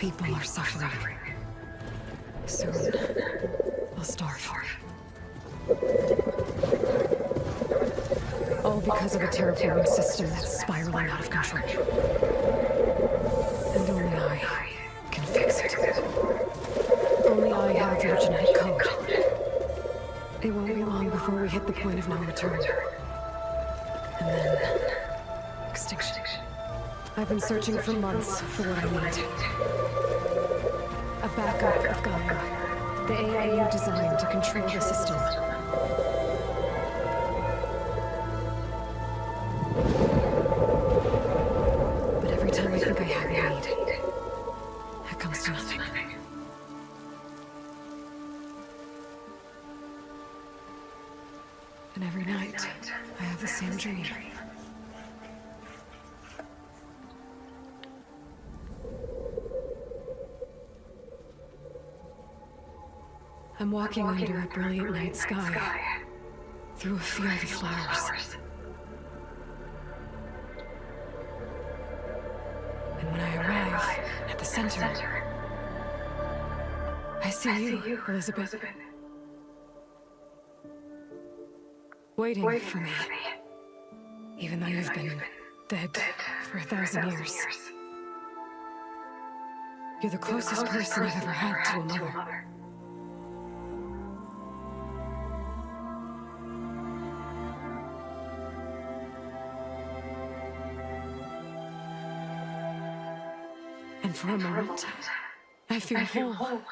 People are suffering. Soon, they'll starve. All because of a terraforming system that's spiraling out of control. And only I can fix it. Only I have your genetic code. It won't be long before we hit the point of no return. And then... extinction. I've been searching for months for what I need. A backup of Gaia. The AI you designed to control the system. But every time I think I have a lead, it comes to nothing. And every night, I have the same dream. I'm walking, under, a brilliant, night sky, through a field of flowers. And when I arrive at the center, I, see you, Elizabeth. Waiting, for, me, even though you've been, dead, for a thousand, years. You're the closest, person, I've ever had, to. To a mother. And for a moment, I feel whole.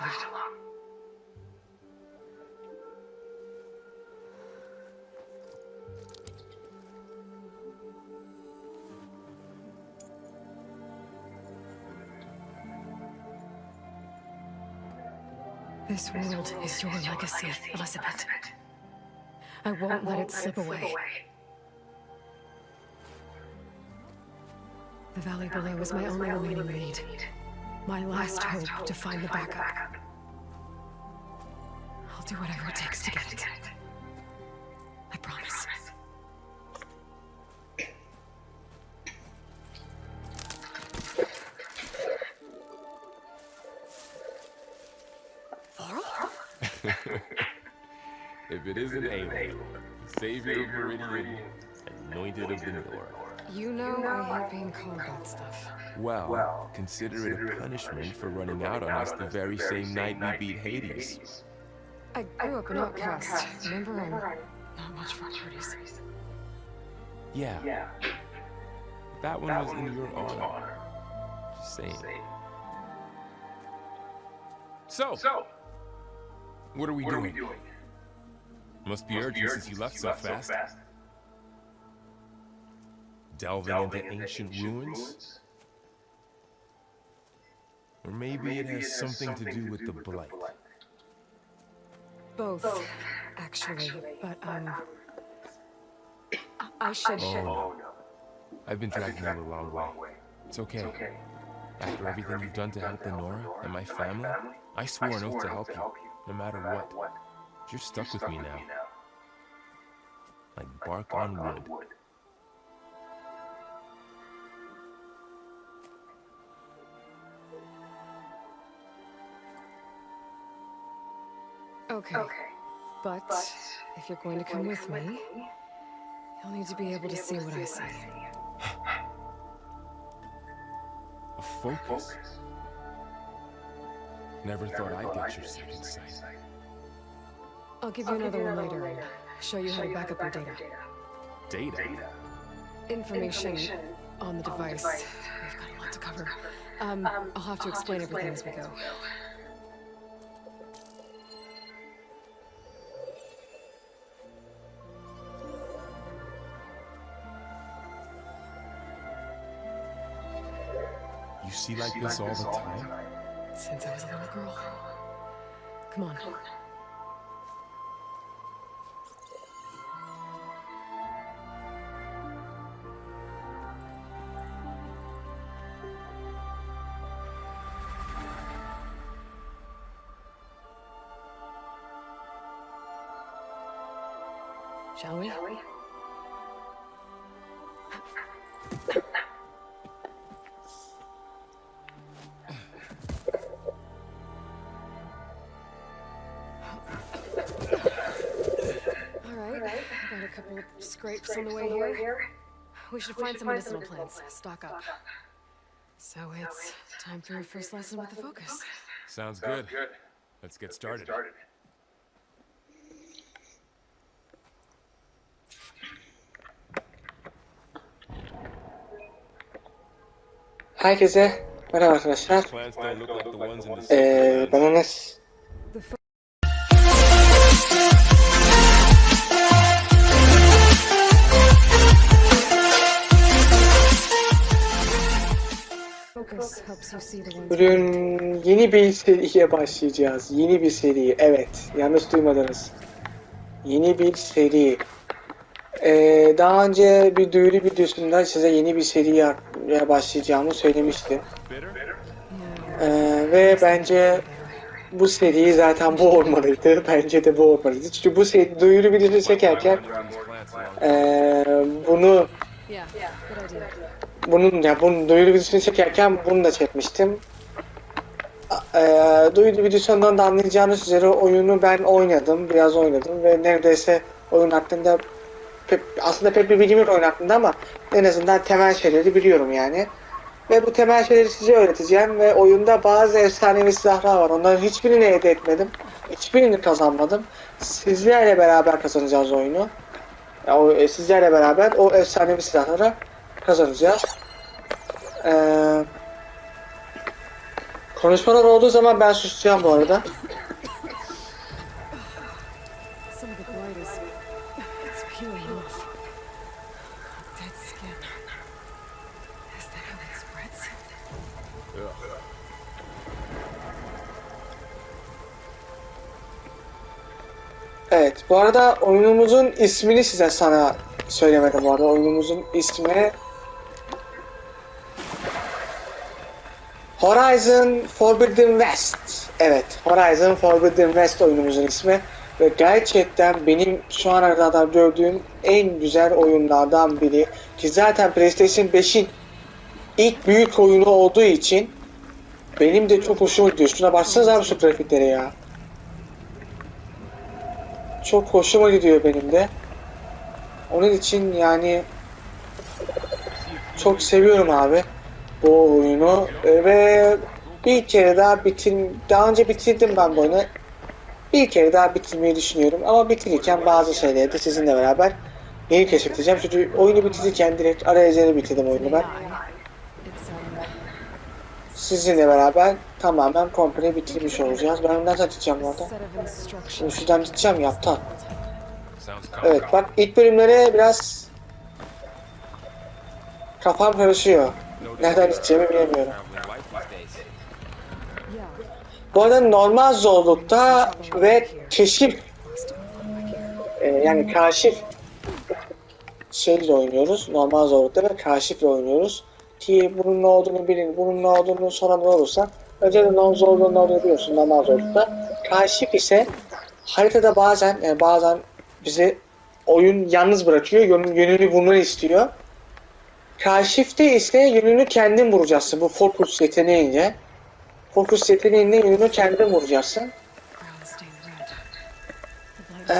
Left alone. This world is your legacy, Elizabeth. I won't let it slip away. The valley below is my only remaining lead. My last hope to find the backup. I'll do whatever it takes to get it. I promise. If it isn't Aloy, savior of Meridian, anointed of the North. You know I hate being called that stuff. Well, consider it a punishment for running out on us the very same night we beat Hades. I grew up an outcast. Remember, I'm not much for parties. Yeah. That one was in your honor. Just saying. So, what are we doing? Must be urgent since you left so fast. Delving into ancient ruins? Or maybe it has something to do with the Blight. Both, actually, but um, I- I should. Oh, no. I've been dragging you a long way. It's okay. After everything you've done to help the Nora and my family, I swore an oath to help you, no matter what. You're stuck with me now. Like bark on wood. Okay. But if you're going to come with me, you'll need to be able to see what I see. A focus. Never thought I'd get your second sight. I'll give you another one later and show you how to back up your data. Data. Information on the device. We've got a lot to cover. Um, I'll have to explain everything as we go. You see like this all the time? Since I was a little girl. Come on. Shall we? All couple of scrapes, scrapes on the way, on the way here. here. We should we find should some medicinal, medicinal plants. plants. Stock up. So it's time for your first lesson with the focus. Sounds good. Let's get started. Herkese merhaba arkadaşlar. Ee, ben Enes. Focus helps you see the ones. Bugün yeni bir seriye başlayacağız. Yeni bir seri. Evet, yanlış duymadınız. Yeni bir seri. Ee, daha önce bir duyuru videosunda size yeni bir seriye başlayacağımı söylemiştim. Ee, ve bence bu seri zaten bu olmalıydı. Bence de bu olmalıydı. Çünkü bu seri duyuru videosu çekerken ee, bunu. Bunun ya bunun duyuru videosunu çekerken bunu da çekmiştim. Eee duyuru videosundan da anlayacağınız üzere oyunu ben oynadım, biraz oynadım ve neredeyse oyun hakkında pek, aslında pek bir bilgim yok oyun hakkında ama en azından temel şeyleri biliyorum yani. Ve bu temel şeyleri size öğreteceğim ve oyunda bazı efsanevi silahlar var. Onların hiçbirini elde etmedim. Hiçbirini kazanmadım. Sizlerle beraber kazanacağız oyunu. Ya, o, e, sizlerle beraber o efsanevi silahları kazanacağız. Ee, konuşmalar olduğu zaman ben susacağım bu arada. Evet, bu arada oyunumuzun ismini size sana söylemedim bu arada. Oyunumuzun ismi Horizon Forbidden West. Evet, Horizon Forbidden West oyunumuzun ismi. Ve gerçekten benim şu ana kadar gördüğüm en güzel oyunlardan biri. Ki zaten PlayStation 5'in ilk büyük oyunu olduğu için benim de çok hoşuma gidiyor. Şuna baksanıza abi şu grafiklere ya. Çok hoşuma gidiyor benim de. Onun için yani çok seviyorum abi bu oyunu Ee, ve bir kere daha bitir daha önce bitirdim ben bu oyunu. Bir kere daha bitirmeyi düşünüyorum ama bitirirken bazı şeyleri de sizinle beraber yeni keşfedeceğim. Çünkü oyunu bitirirken direkt arayüzleri bitirdim oyunu ben. Sizinle beraber tamamen komple bitirmiş olacağız. Ben önden gideceğim bu arada. Set of instructions. Şimdi şuradan gideceğim ya aptal. Sounds Evet bak ilk bölümlere biraz kafam karışıyor. Nereden gideceğimi bilemiyorum. Bu arada normal zorlukta ve keşif e, yani kaşif şeyle oynuyoruz. Normal zorlukta ve kaşifle oynuyoruz. Ki bunun ne olduğunu bilin, bunun ne olduğunu soran olursa de normal zorluğun ne olduğunu biliyorsun normal zorlukta. Kaşif ise haritada bazen yani bazen bizi oyun yalnız bırakıyor. Yön, yönünü vurmanı istiyor. Kaşifte ise yönünü kendin vuracaksın. Bu Focus yeteneğiyle. Focus yeteneğinde yönünü kendin vuracaksın. Ee,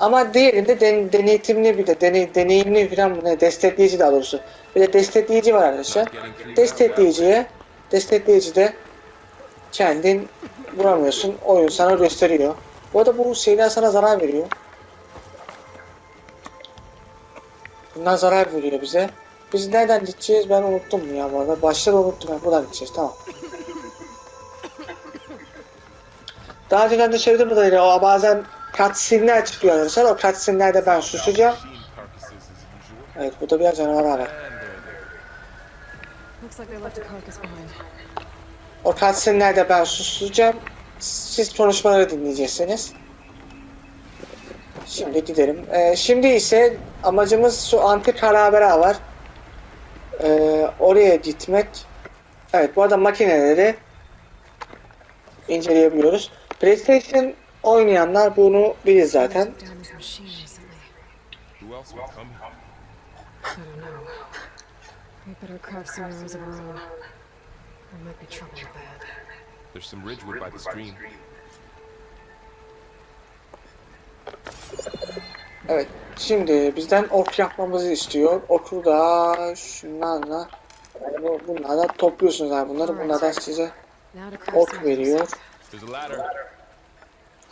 ama diğerinde den, denetimli bir de deney, deneyimli falan ne destekleyici daha doğrusu. Bir de destekleyici var arkadaşlar. Destekleyiciye destekleyici de kendin vuramıyorsun. Oyun sana gösteriyor. Bu arada bu şeyler sana zarar veriyor. Bunlar zarar veriyor bize. Biz nereden gideceğiz ben unuttum ya bu arada. Başları unuttum ben. Buradan gideceğiz tamam. Daha önceden de söylediğim kadarıyla o bazen cutscene'ler çıkıyor arkadaşlar. O cutscene'lerde ben susacağım. Evet burada biraz canavar var. O cutscene'lerde ben susacağım. Siz konuşmaları dinleyeceksiniz. Şimdi gidelim. Ee, şimdi ise amacımız şu antik harabera var. Ee, oraya gitmek. Evet bu arada makineleri inceleyebiliyoruz. PlayStation oynayanlar bunu bilir zaten. There's some ridgewood by the stream. Evet. Şimdi bizden ok yapmamızı istiyor. Oku da şunlarla yani bu, bunlarla topluyorsunuz abi bunları. Bunlardan size ok veriyor. There's a ladder.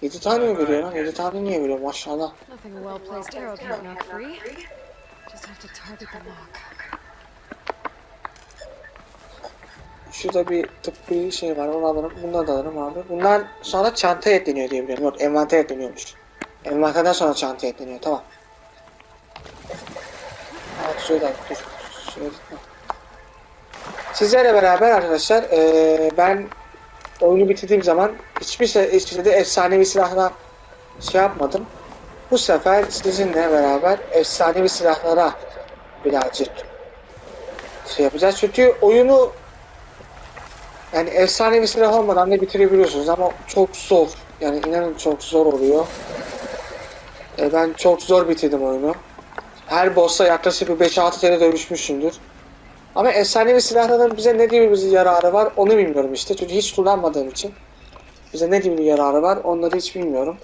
7 tane mi veriyor lan? 7 tane niye veriyor maşallah. Şurada bir tıbbi şey var onu alırım. Bunları da alırım abi. Bunlar sonra çantaya ekleniyor diye biliyorum. Yok envantere ekleniyormuş. Envanterden sonra çantaya ekleniyor tamam. Şöyle dur. Sizlerle beraber arkadaşlar eee, ben oyunu bitirdiğim zaman hiçbir şey, hiçbir şeyde efsanevi silahla şey yapmadım. Bu sefer sizinle beraber efsanevi silahlara birazcık şey yapacağız. Çünkü oyunu yani efsanevi silah olmadan da bitirebiliyorsunuz ama çok zor. Yani inanın çok zor oluyor. E, ben çok zor bitirdim oyunu. Her boss'a yaklaşık bir 5-6 kere dövüşmüşümdür. Ama efsanevi silahların bize ne gibi bir yararı var onu bilmiyorum işte. Çünkü hiç kullanmadığım için. Bize ne gibi bir yararı var onları hiç bilmiyorum.